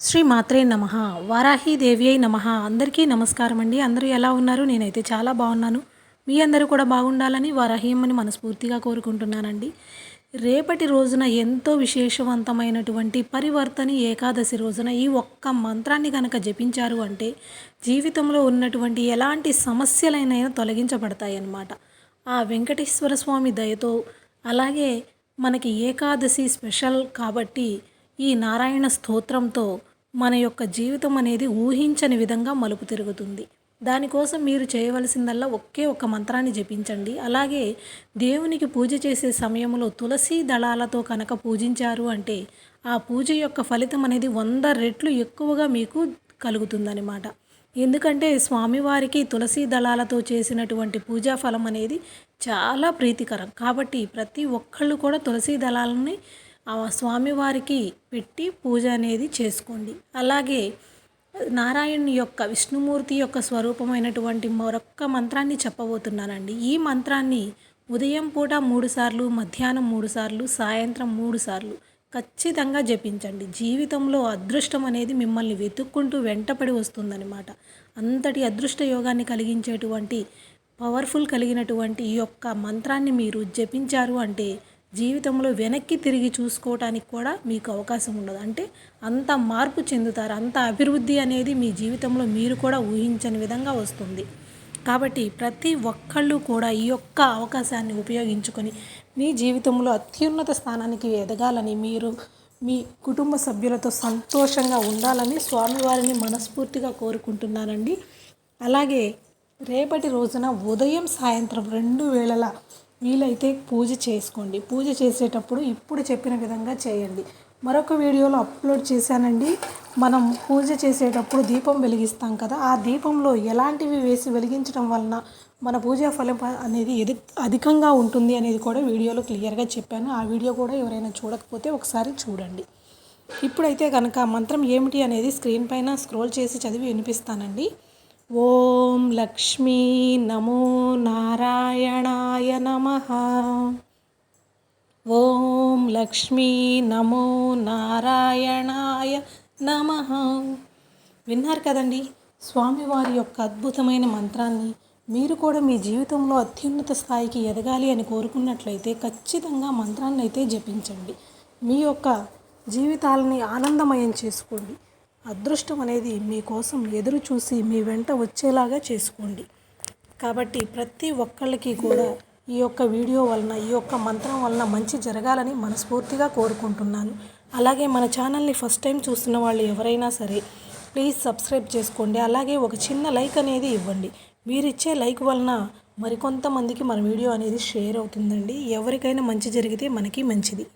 శ్రీ మాత్రే నమ. వారాహీదేవి అయి నమ. అందరికీ నమస్కారం అండి. అందరూ ఎలా ఉన్నారు? నేనైతే చాలా బాగున్నాను. మీ అందరూ కూడా బాగుండాలని వారాహీయమ్మని మనస్ఫూర్తిగా కోరుకుంటున్నానండి. రేపటి రోజున ఎంతో విశేషవంతమైనటువంటి పరివర్తని ఏకాదశి రోజున ఈ ఒక్క మంత్రాన్ని కనుక జపించారు అంటే జీవితంలో ఉన్నటువంటి ఎలాంటి సమస్యలైనా తొలగించబడతాయి అన్నమాట ఆ వెంకటేశ్వర స్వామి దయతో అలాగే మనకి ఏకాదశి స్పెషల్ కాబట్టి ఈ నారాయణ స్తోత్రంతో మన యొక్క జీవితం అనేది ఊహించని విధంగా మలుపు తిరుగుతుంది. దానికోసం మీరు చేయవలసిందల్లా ఒకే ఒక మంత్రాన్ని జపించండి. అలాగే దేవునికి పూజ చేసే సమయంలో తులసి దళాలతో కనుక పూజించారు అంటే ఆ పూజ యొక్క ఫలితం అనేది వంద రెట్లు ఎక్కువగా మీకు కలుగుతుందన్నమాట. ఎందుకంటే స్వామివారికి తులసి దళాలతో చేసినటువంటి పూజా ఫలం అనేది చాలా ప్రీతికరం. కాబట్టి ప్రతి ఒక్కళ్ళు కూడా తులసి దళాలని ఆ స్వామివారికి పెట్టి పూజ అనేది చేసుకోండి. అలాగే నారాయణుని యొక్క విష్ణుమూర్తి యొక్క స్వరూపమైనటువంటి మరొక్క మంత్రాన్ని చెప్పబోతున్నానండి. ఈ మంత్రాన్ని ఉదయం పూట మూడుసార్లు మధ్యాహ్నం మూడుసార్లు సాయంత్రం మూడు సార్లు ఖచ్చితంగా జపించండి. జీవితంలో అదృష్టం అనేది మిమ్మల్ని వెతుక్కుంటూ వెంటపడి వస్తుందన్నమాట. అంతటి అదృష్ట యోగాన్ని కలిగించేటువంటి పవర్ఫుల్ కలిగినటువంటి ఈ యొక్క మంత్రాన్ని మీరు జపించారు అంటే జీవితంలో వెనక్కి తిరిగి చూసుకోవటానికి కూడా మీకు అవకాశం ఉండదు. అంటే అంత మార్పు చెందుతారు. అంత అభివృద్ధి అనేది మీ జీవితంలో మీరు కూడా ఊహించని విధంగా వస్తుంది. కాబట్టి ప్రతి ఒక్కళ్ళు కూడా ఈ యొక్క అవకాశాన్ని ఉపయోగించుకొని మీ జీవితంలో అత్యున్నత స్థానానికి ఎదగాలని మీరు మీ కుటుంబ సభ్యులతో సంతోషంగా ఉండాలని స్వామివారిని మనస్ఫూర్తిగా కోరుకుంటున్నానండి. అలాగే రేపటి రోజున ఉదయం సాయంత్రం రెండు వేళల వీలైతే పూజ చేసుకోండి. పూజ చేసేటప్పుడు ఇప్పుడు చెప్పిన విధంగా చేయండి. మరొక వీడియోలో అప్లోడ్ చేశానండి. మనం పూజ చేసేటప్పుడు దీపం వెలిగిస్తాం కదా ఆ దీపంలో ఎలాంటివి వేసి వెలిగించడం వలన మన పూజా ఫలం అనేది ఎది అధికంగా ఉంటుంది అనేది కూడా వీడియోలో క్లియర్గా చెప్పాను. ఆ వీడియో కూడా ఎవరైనా చూడకపోతే ఒకసారి చూడండి. ఇప్పుడైతే కనుక మంత్రం ఏమిటి అనేది స్క్రీన్ పైన స్క్రోల్ చేసి చదివి వినిపిస్తానండి. ఓం లక్ష్మీ నమో నారాయణాయ నమ. ఓం లక్ష్మీ నమో నారాయణాయ నమ. విన్నారు కదండి స్వామివారి యొక్క అద్భుతమైన మంత్రాన్ని మీరు కూడా మీ జీవితంలో అత్యున్నత స్థాయికి ఎదగాలి అని కోరుకున్నట్లయితే ఖచ్చితంగా మంత్రాన్ని అయితే జపించండి. మీ యొక్క జీవితాలని ఆనందమయం చేసుకోండి. అదృష్టం అనేది మీకోసం ఎదురు చూసి మీ వెంట వచ్చేలాగా చేసుకోండి. కాబట్టి ప్రతి ఒక్కళ్ళకి కూడా ఈ యొక్క వీడియో వలన ఈ యొక్క మంత్రం వలన మంచి జరగాలని మనస్ఫూర్తిగా కోరుకుంటున్నాను. అలాగే మన ఛానల్ని ఫస్ట్ టైం చూస్తున్న వాళ్ళు ఎవరైనా సరే ప్లీజ్ సబ్స్క్రైబ్ చేసుకోండి. అలాగే ఒక చిన్న లైక్ అనేది ఇవ్వండి. మీరిచ్చే లైక్ వలన మరికొంతమందికి మన వీడియో అనేది షేర్ అవుతుందండి. ఎవరికైనా మంచి జరిగితే మనకి మంచిది.